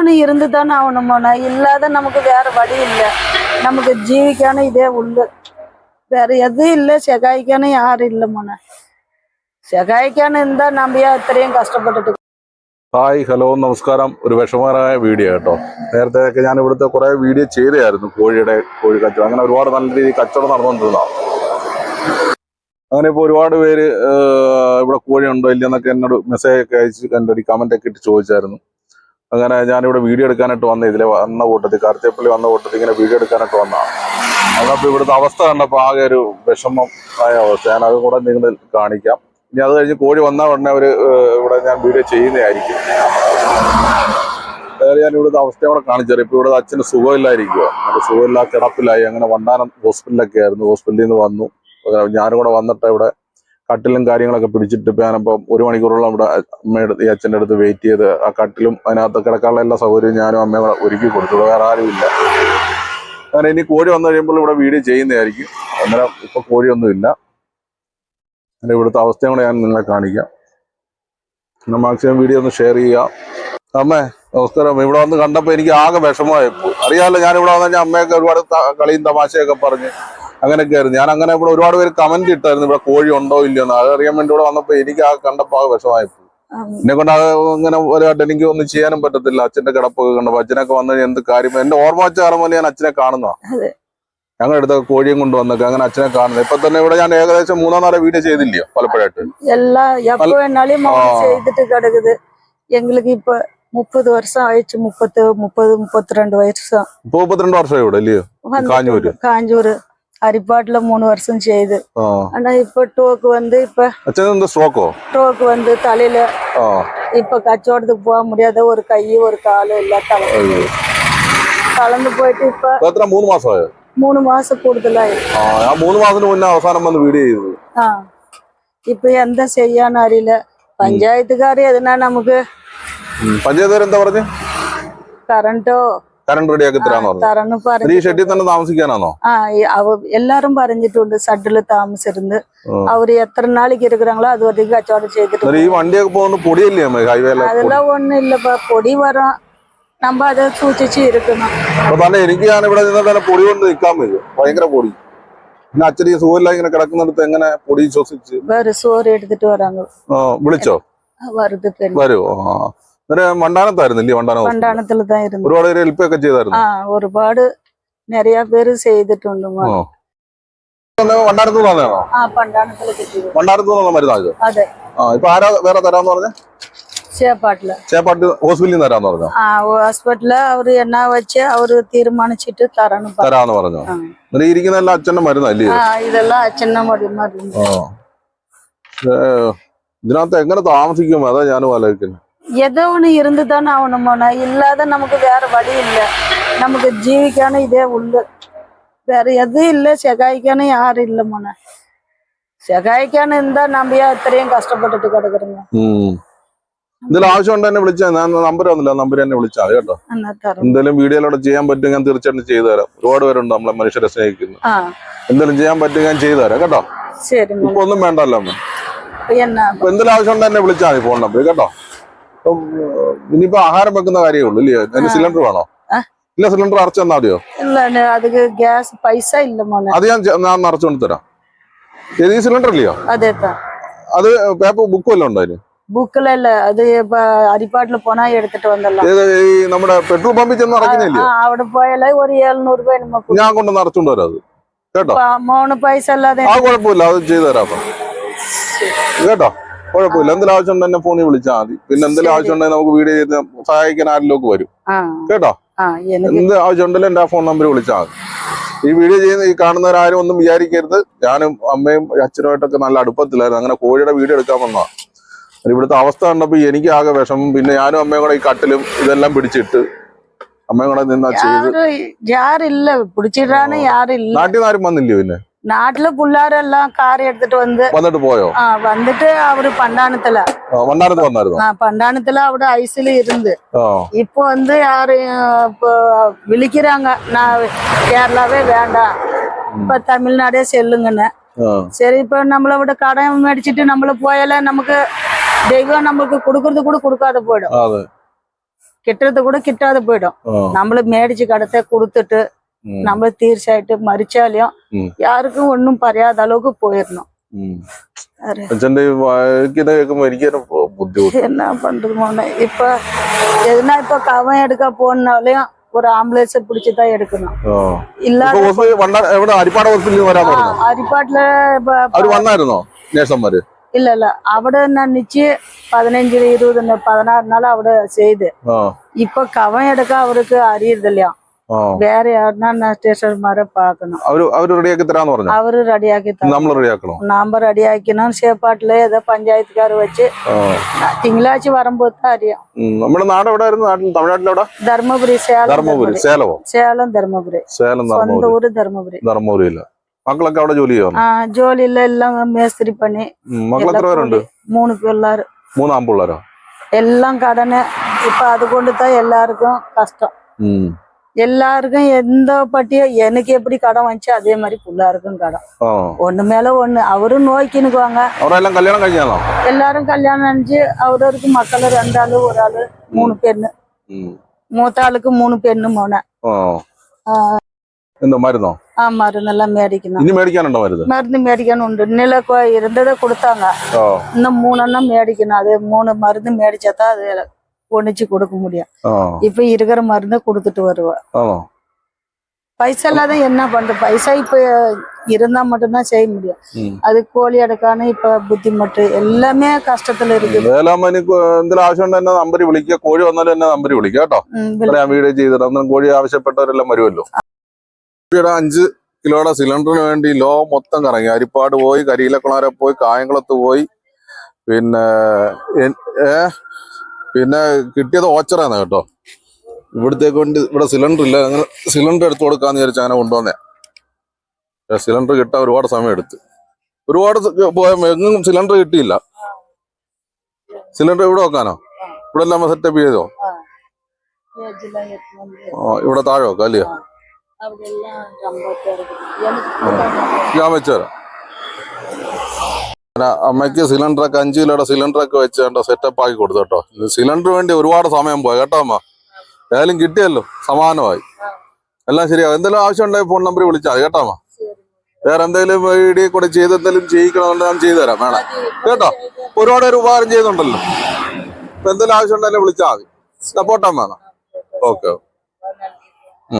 ஒன்று இருந்து தானே ஆகணும் மோன இல்லாத நமக்கு வேற வழி இல்லை நமக்கு ஜீவிக்கான இதே உண்டு வேற எதுவும் இல்லை செகாய்க்கான யாரும் இல்லை மோன செகாய்க்கான இருந்தா நம்ம ஏன் ഇത്രയും കഷ്ടപ്പെട്ടിട്ട് ഹായ് ഹലോ നമസ്കാരം ഒരു വിഷമകരമായ വീഡിയോ കേട്ടോ നേരത്തെ ഒക്കെ ഞാൻ ഇവിടുത്തെ കുറെ വീഡിയോ ചെയ്തായിരുന്നു കോഴിയുടെ കോഴി കച്ചവടം അങ്ങനെ ഒരുപാട് നല്ല രീതിയിൽ കച്ചവടം നടന്നുകൊണ്ടിരുന്നതാണ് അങ്ങനെ ഇപ്പോൾ ഒരുപാട് പേര് ഏഹ്, ഇവിടെ കോഴി ഉണ്ടോ ഇല്ലെന്നൊക്കെ എന്നോട് മെസ്സേജ് ഒക്കെ അയച്ച് എൻ്റെ ഒരു കമന്റ് ഒക്കെ ഇട്ട് ചോദിച്ചായിരുന്നു അങ്ങനെ ഞാനിവിടെ വീഡിയോ എടുക്കാനായിട്ട് വന്ന ഇതിലെ വന്ന കൂട്ടത്തിൽ കാർത്തിയപ്പള്ളി വന്ന കൂട്ടത്തിൽ ഇങ്ങനെ വീഡിയോ എടുക്കാനായിട്ട് വന്നതാണ്. അതപ്പോൾ ഇവിടുത്തെ അവസ്ഥ കണ്ടപ്പോൾ ആകെ ഒരു വിഷമം ആയ അവസ്ഥ. ഞാൻ അത് കൂടെ നിങ്ങൾ കാണിക്കാം. ഇനി അത് കഴിഞ്ഞ് കോഴി വന്ന ഉടനെ അവർ ഇവിടെ ഞാൻ വീഡിയോ ചെയ്യുന്നതായിരിക്കും. ഞാൻ ഇവിടുത്തെ അവസ്ഥ കൂടെ കാണിച്ചറിയാം ഇപ്പോൾ ഇവിടെ അച്ഛന് സുഖമില്ലായിരിക്കുക എന്നിട്ട് സുഖമില്ല കിടപ്പിലായി. അങ്ങനെ വണ്ടാനം ഹോസ്പിറ്റലിലൊക്കെ ആയിരുന്നു. ഹോസ്പിറ്റലിൽ നിന്ന് വന്നു. ഞാനും കൂടെ വന്നിട്ട് ഇവിടെ കട്ടിലും കാര്യങ്ങളൊക്കെ പിടിച്ചിട്ട് ഞാനിപ്പം ഒരു മണിക്കൂറോളം ഇവിടെ അമ്മയുടെ ഈ അച്ഛന്റെ അടുത്ത് വെയിറ്റ് ചെയ്ത് ആ കട്ടിലും അതിനകത്ത് കിടക്കാനുള്ള എല്ലാ സൗകര്യവും ഞാനും അമ്മയും ഒരുക്കി കൊടുത്തു. വേറെ ആരുമില്ല അങ്ങനെ ഇനി കോഴി വന്നു കഴിയുമ്പോൾ ഇവിടെ വീഡിയോ ചെയ്യുന്നതായിരിക്കും. അന്നേരം ഇപ്പൊ കോഴിയൊന്നുമില്ല അങ്ങനെ ഇവിടുത്തെ അവസ്ഥയും കൂടെ ഞാൻ നിങ്ങളെ കാണിക്കാം. പിന്നെ മാക്സിമം വീഡിയോ ഒന്ന് ഷെയർ ചെയ്യുക അമ്മേ നമസ്കാരം. ഇവിടെ വന്ന് കണ്ടപ്പോൾ എനിക്ക് ആകെ വിഷമമായിപ്പോ അറിയാമല്ലോ ഞാൻ ഇവിടെ വന്നു കഴിഞ്ഞാൽ അമ്മയൊക്കെ ഒരുപാട് കളിയും തമാശയൊക്കെ പറഞ്ഞ് അങ്ങനെയൊക്കെ ആയിരുന്നു ഞാൻ അങ്ങനെ ഇവിടെ ഒരുപാട് പേര് കമന്റ് ഇട്ടായിരുന്നു ഇവിടെ കോഴി ഉണ്ടോ ഇല്ലയോ എന്ന് അത് അറിയാൻ വേണ്ടി ഇവിടെ വന്നപ്പോ എനിക്ക് ആ കണ്ടപ്പോ ആകെ വിഷമമായിപ്പോ എന്നെ കൊണ്ട് അത് ഇങ്ങനെ ഒരുപാട് എനിക്ക് ഒന്നും ചെയ്യാനും പറ്റത്തില്ല അച്ഛന്റെ കിടപ്പൊക്കെ കണ്ടപ്പോ അച്ഛനൊക്കെ വന്നു കഴിഞ്ഞാൽ എന്ത് കാര്യം എന്റെ ഓർമ്മ വെച്ച കാലം പോലെ ഞാൻ അച്ഛനെ കാണുന്ന അതെ. ഞങ്ങളുടെ അടുത്ത കോഴിയും കൊണ്ട് വന്നൊക്കെ അങ്ങനെ അച്ഛനെ കാണുന്നത് ഇപ്പൊ തന്നെ ഇവിടെ ഞാൻ ഏകദേശം മൂന്നോ നാലോ വീഡിയോ ചെയ്തില്ലയോ പലപ്പോഴായിട്ട് எல்லாம் எப்போ வேணாலும் மௌனம் செய்துட்டு கிடக்குது எங்களுக்கு இப்ப முப்பது வருஷம் ஆயிடுச்சு முப்பத்து முப்பது முப்பத்தி ரெண்டு வருஷம் ഇപ്പൊ മുപ്പത്തിരണ്ട് വർഷമായി ഇവിടെ അല്ലയോ കാഞ്ഞൂര് காஞ்சூர் ஹரிப்பாட்டுல மூணு வருஷம் செய்யுது ആ ஆனா இப்ப டோக்கு வந்து இப்ப അച്ഛൻ എന്താ സ്ട്രോക്കോ டோக்கு வந்து தலையில ആ இப்ப கச்சவடத்துக்கு போக முடியாத ஒரு கை ஒரு கால் எல்லாம் கலந்து கலந்து போயிட்டு இப்ப ഇപ്പൊ എത്ര മൂന്ന് മാസമായോ மூணு மாசம் கூடுதலாயிருக்கு ആ ഞാൻ മൂന്ന് മാസത്തിന് മുന്നേ അവസാനം വന്ന് വീഡിയോ ചെയ്തത് ஆ இப்ப எந்த செய்யான்னு அறியல பஞ்சாயத்துக்காரு எதுனா நமக்கு ഉം. പഞ്ചായത്തുകാർ എന്താ പറഞ്ഞു കറണ്ടോ കറണ്ട് റെഡിയാക്കി തരാന്ന് പറഞ്ഞു. ഈ ഷെഡിൽ തന്നെ താമസിക്കാനാണോ എല്ലാരും പറഞ്ഞിട്ടുണ്ട് സഡിൽ താമസിച്ചിരുന്ന്. അവർ എത്ര നാളേക്ക് இருக்கிறாங்களோ அது അധികം കച്ചവടം ചെയ്തിട്ട് ഈ വണ്ടിയൊക്കെ പോകുന്നത് പൊടിയല്ലേ ഹൈവേ അതെല്ലാം ഒന്നും ഇല്ലപ്പാ പൊടി വരാം നമ്മ അത് സൂക്ഷിച്ച് ഇരിക്കണം എനിക്ക് ഞാൻ ഇവിടെ പൊടി കൊണ്ട് നിൽക്കാൻ വരും ഭയങ്കര പൊടി. പിന്നെ അച്ഛനെ സുഖമില്ല ഇങ്ങനെ കിടക്കുന്നിടത്ത് എങ്ങനെ പൊടി ശ്വസിച്ച്? വേറെ സോറി എടുത്തിട്ട് വരാൻ വിളിച്ചോ? വരുത് വരുമോ ആ എന്നിട്ട് മണ്ടാനത്തായിരുന്നില്ലേ മണ്ടാനം hospital? பண்டாணத்துல தான் இருந்து ഒരുപാട് പേര് ഹെൽപ്പ് ഒക്കെ ചെയ്തായിരുന്നു ஆ ஒருபாடு நிறைய பேரு செய்துட்டுண்டுமா ആ മണ്ടാനത്ത് വന്നതാണോ ஆ பண்டாணத்துல கிட்டது മണ്ടാനത്ത് വന്ന മരുന്നാ ഇത് അതെ ആ ഇപ്പൊ ആരാ വേറെ തരാന്ന് പറഞ്ഞ சேப்பாட்டுல ചേപ്പാട്ട് ഹോസ്പിറ്റലിൽ നിന്ന് തരാന്ന് പറഞ്ഞോ ஆ ஹாஸ்பிட்டல்ல அவரு என்ன வச்சு அவரு தீர்மானிச்சிட்டு தரணும் பா- തരാന്ന് പറഞ്ഞോ ஆ. എന്നിട്ട് ഈ ഇരിക്കുന്ന എല്ലാം അച്ഛന്റെ മരുന്നല്ലേ ஆ, இதெல்லாம் சின்ன மடி மாதிரி இருந்து. ആ ഏ, ഇതിനകത്ത് എങ്ങനെ താമസിക്കും അതാ ഞാനും ആലോചിക്കുന്നത് ஏதோ ஒன்று இருந்து தானே ஆகணும் போனால் இல்லாத நமக்கு வேற வழி இல்லை நமக்கு ஜீவிக்கான இதே உள்ள வேற எதுவும் இல்லை செகாய்க்கான யாரும் இல்லை மோன செகாய்க்கான இருந்தா நம்ம ஏன் ഇത്രയും കഷ്ടപ്പെട്ടിട്ട് കിടക്കുറങ്ങ എന്തെങ്കിലും ആവശ്യമുണ്ട് എന്നെ വിളിച്ചാൽ ഞാൻ നമ്പർ ഒന്നുമില്ല നമ്പർ എന്നെ വിളിച്ചാൽ മതി കേട്ടോ. എന്തെങ്കിലും വീഡിയോയിലൂടെ ചെയ്യാൻ പറ്റും ഞാൻ തീർച്ചയായിട്ടും ചെയ്തു തരാം. ഒരുപാട് പേരുണ്ട് നമ്മളെ മനുഷ്യരെ സ്നേഹിക്കുന്നു. എന്തെങ്കിലും ചെയ്യാൻ പറ്റും ഞാൻ ചെയ്തു തരാം കേട്ടോ. ഇപ്പൊ ഒന്നും വേണ്ടല്ലോ എന്തെങ്കിലും ആവശ്യമുണ്ട് എന്നെ വിളിച്ചാൽ മതി ഫോൺ നമ്പർ കേട്ടോ. ഇനിയിപ്പോ ആഹാരം വെക്കുന്ന കാര്യമേ ഉള്ളു ഇല്ലേ? അതിന് സിലിണ്ടർ വേണോ? ഇല്ല സിലിണ്ടർ അറച്ച് തന്നാ മതിയോ? അത് ഗ്യാസ് പൈസ ഇല്ല അത് ഞാൻ അറച്ചു നിറച്ചുകൊണ്ട് തരാം. ഏത് ഈ സിലിണ്ടർ ഇല്ലയോ? അത് പേപ്പർ ബുക്ക് വല്ലതും ഉണ്ടോ അതിന്? അത് അരിപ്പാട്ടിൽ പോനാ എടുത്തിട്ട് വന്നല്ലോ നമ്മുടെ പെട്രോൾ പമ്പിൽ ചെന്ന് ഇറങ്ങുന്നില്ലേ അവിടെ പോയാലേ ഒരു എഴുന്നൂറ് രൂപ ഞാൻ കൊണ്ട് നിറച്ചോണ്ട് അത്. കേട്ടോ? മൂന്ന് പൈസ അല്ലാതെ കേട്ടോ? കുഴപ്പമില്ല. എന്തെങ്കിലും ആവശ്യം ഉണ്ടെന്നെ ഫോണിൽ വിളിച്ചാൽ മതി. പിന്നെ എന്തെങ്കിലും ആവശ്യം ഉണ്ടെങ്കിൽ നമുക്ക് വീഡിയോ ചെയ്ത് സഹായിക്കാൻ ആരിലേക്ക് വരും. കേട്ടോ? എന്ത് ആവശ്യം ഉണ്ടല്ലോ എന്റെ ആ ഫോൺ നമ്പർ വിളിച്ചാൽ മതി. ഈ വീഡിയോ ചെയ്യുന്ന ഈ കാണുന്നവരാരും ഒന്നും വിചാരിക്കരുത്. ഞാനും അമ്മയും അച്ഛനുമായിട്ടൊക്കെ നല്ല അടുപ്പത്തിലായിരുന്നു. അങ്ങനെ കോഴിയുടെ വീഡിയോ എടുക്കാൻ വന്നതാ. ഇവിടുത്തെ അവസ്ഥ കണ്ടപ്പോ എനിക്ക് ആകെ വിഷമം. പിന്നെ ഞാനും അമ്മയും കൂടെ ഈ കട്ടിലും ഇതെല്ലാം പിടിച്ചിട്ട് അമ്മയും കൂടെ നിന്നാ ചെയ്ത് നാട്ടിൽ നിന്ന് ആരും വന്നില്ലേ പിന്നെ? நாட்டுல புள்ளார எல்லாம் கார் எடுத்துட்டு வந்து வந்துட்டு போயும் வந்துட்டு அவரு பண்டானத்துல பண்டானத்துல பண்டானத்துல அவட ஐசில இருந்து இப்ப வந்து யாரு விழிக்கிறாங்க நான் கேரளாவே வேண்டாம் இப்ப தமிழ்நாடே செல்லுங்கன்னு சரி இப்ப நம்மள விட கடன் மேடிச்சிட்டு நம்மள போயல நமக்கு தெய்வம் நம்மளுக்கு கொடுக்கறது கூட கொடுக்காத போயிடும் கிட்டுறது கூட கிட்டாத போயிடும் நம்மள மேடிச்சு கடத்தை கொடுத்துட்டு നമ്മൾ തീർച്ചയായിട്ടും മരിച്ചാലോ யாருக்கும் ഒന്നും പറയാത്ത அளவுக்கு പോയിരുന്നു. അച്ഛന്റെ എന്നാ പണ്ടത് മോനെ ഇപ്പൊ എതിനാ ഇപ്പൊ കവം എടുക്കാൻ പോകണാലെയും ஒரு ஆம்புலன்ஸ் പിടിച്ചിട്ടാ தான் எடுக்கணும் இல்ல അരിപ്പാട് ഹോസ്പിറ്റലിൽ വരാൻ പറഞ്ഞു? അരിപ്പാട്ടിൽ അവർ വന്നായിരുന്നോ? നേഴ്സന്മാര്? இல்ல இல்ல அவட நினைச்சு பதினஞ்சு இருபது பதினாறு நாள் அவட செய்து இப்ப எடுக்க அவருக்கு വേറെ സ്റ്റേഷൻ വരെ പാക്കണം അവർ അവർ റെഡിയാക്കി തരാന്ന് പറഞ്ഞു? അവർ റെഡിയാക്കി നമ്മൾ റെഡിയാക്കണം? നാമ്പ റെഡിയാക്കണം ശേപ്പാട്ടിൽ ഏതോ പഞ്ചായത്തുകാർ വെച്ച് തിങ്കളാഴ്ച വരുമ്പോഴത്തെ അറിയാം. നമ്മുടെ നാട് എവിടെ ആയിരുന്നു? നാട്ടിൽ തമിഴ്നാട്ടിലെവിടെ ധർമ്മപുരി സേലം ധർമ്മപുരി സേലമോ? ചേലം ധർമ്മപുരി. സേലം സ്വന്തം ഊര് ധർമ്മപുരി. ധർമ്മപുരിയിൽ. മക്കളൊക്കെ അവിടെ ജോലി ചെയ്യണം ആ ജോലിയില്ല എല്ലാം മേസ്തിരി പണി. മക്കൾ എത്ര മൂന്ന് പിള്ളേർ മൂന്ന് ആമ്പിള്ളേരോ എല്ലാം കടന്. ഇപ്പൊ അതുകൊണ്ട് തന്നെ എല്ലാവർക്കും കഷ്ടം. எல்லாருக்கும் எந்த பட்டியோ எனக்கு எப்படி கடன் வந்துச்சு அதே மாதிரி புள்ளாருக்கும் கடன். ஒண்ணு மேல ஒண்ணு. அவரும் நோய்க்கு கல்யாணம் கல்யாணம் எல்லாரும் கல்யாணம் நினைச்சு அவரவருக்கு மக்கள் ரெண்டு ஆளு ஒரு ஆளு மூணு பெண்ணு. மூத்த ஆளுக்கு மூணு பெண்ணு மோன. இந்த மருந்தம் ஆ மருந்தெல்லாம் மேடிக்கணும். மேடிக்கணும் மருந்து மேடிக்கணும் உண்டு. நில இருந்ததை கொடுத்தாங்க. இன்னும் மூணு மேடிக்கணும். அது மூணு மருந்து மேடிச்சாதான் அது ஒணிச்சு கொடுக்க முடியும் ആ இப்ப இருக்கிற மருந்தை கொடுத்துட்டு வருவேன் ആണോ பைசா இல்லாத என்ன பண்றது பைசா இப்ப இருந்தா மட்டும்தான் செய்ய முடியும் ഉം. அது கோழி அடக்கான இப்ப புத்திமட்டு எல்லாமே கஷ்டத்துல இருக்கு ഏലാകുമ്പോ എനിക്ക് എന്തെങ്കിലും ആവശ്യമുണ്ട് എന്നെ നമ്പര് വിളിക്കുക കോഴി വന്നാലും എന്നെ നമ്പര് വിളിക്കുക കേട്ടോ ம், ഇവിടെ ഞാൻ വീഡിയോ ചെയ്തിട്ട് അന്ന് കോഴി ആവശ്യപ്പെട്ടവരെല്ലാം വരുമല്ലോ കോഴിയുടെ അഞ്ച് കിലോയുടെ സിലിണ്ടറിന് വേണ്ടി ലോ മൊത്തം കറങ്ങി അരിപ്പാട് പോയി കരിയിലക്കുളാരെ പോയി കായംകുളത്ത് പോയി പിന്നെ എൻ- ഏ പിന്നെ കിട്ടിയത് ഓച്ചറാണ് കേട്ടോ. ഇവിടുത്തെ കൊണ്ട് ഇവിടെ സിലിണ്ടർ ഇല്ല. അങ്ങനെ സിലിണ്ടർ എടുത്തു കൊടുക്കാന്ന് വിചാരിച്ച് അങ്ങനെ കൊണ്ടുവന്നേ സിലിണ്ടർ കിട്ടാൻ ഒരുപാട് സമയം എടുത്തു. ഒരുപാട് എങ്ങും സിലിണ്ടർ കിട്ടിയില്ല. സിലിണ്ടർ ഇവിടെ വെക്കാനോ? ഇവിടെ എല്ലാം സെറ്റപ്പ് ചെയ്തോ? ഇവിടെ താഴെ വെക്കാം അല്ലയോ ഞാൻ വെച്ചുതരാം അമ്മയ്ക്ക് സിലിണ്ടറൊക്കെ അഞ്ച് കിലോയുടെ സിലിണ്ടറൊക്കെ വെച്ച് കേട്ടോ സെറ്റപ്പ് ആക്കി കൊടുത്തു കേട്ടോ. സിലിണ്ടർ വേണ്ടി ഒരുപാട് സമയം പോയി കേട്ടോ അമ്മ. ഏതായാലും കിട്ടിയല്ലോ സമാനമായി എല്ലാം ശരിയാവും. എന്തെങ്കിലും ആവശ്യം ഉണ്ടെങ്കിൽ ഫോൺ നമ്പർ വിളിച്ചാൽ കേട്ടോ അമ്മ. വേറെ എന്തെങ്കിലും വീഡിയോ കൂടെ ചെയ്ത് എന്തെങ്കിലും ചെയ്യിക്കണമെന്നുണ്ടെങ്കിൽ ഞാൻ ചെയ്തു തരാം. വേണം. കേട്ടോ? ഒരുപാട് ഒരു ഉപകാരം ചെയ്യുന്നുണ്ടല്ലോ ഇപ്പൊ എന്തെങ്കിലും ആവശ്യം ഉണ്ടെങ്കിൽ വിളിച്ചാൽ മതി. സപ്പോർട്ടാൻ വേണം ഓക്കെ